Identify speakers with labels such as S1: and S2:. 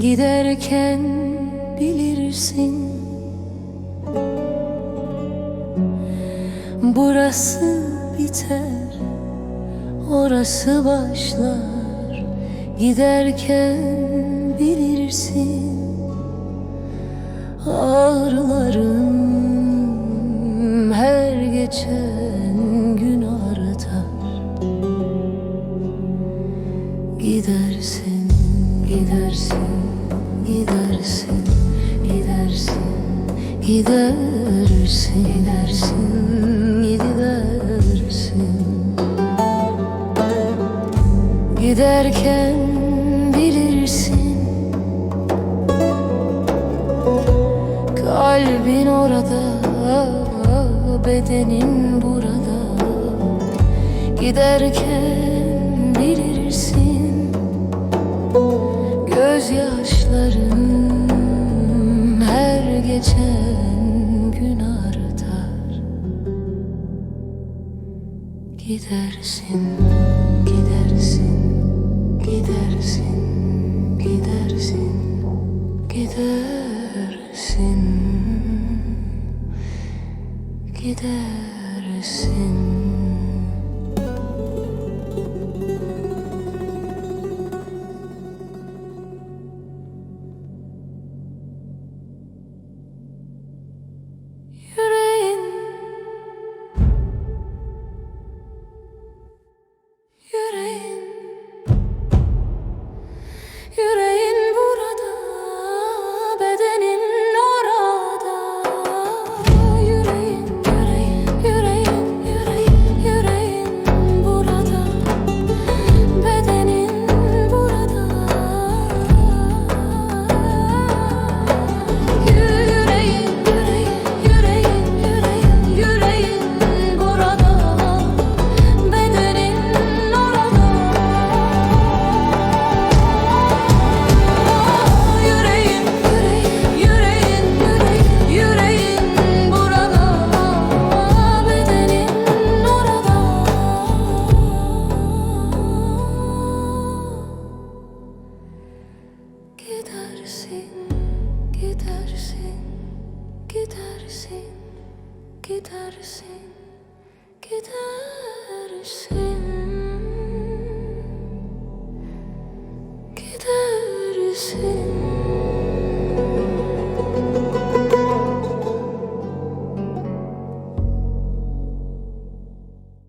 S1: Giderken bilirsin Burası biter Orası başlar Giderken bilirsin Ağrılarım her geçen gün artar Gidersin, gidersin, gidersin, gidersin, gidersin, gidersin, gidersin. Giderken bilirsin. Kalbin orada, bedenin burada. Giderken bilirsin. Gözyaşların her geçen gün artar. Gidersin, gidersin, gidersin, gidersin. Gidersin, gidersin, gidersin, gidersin, gidersin. Gidersin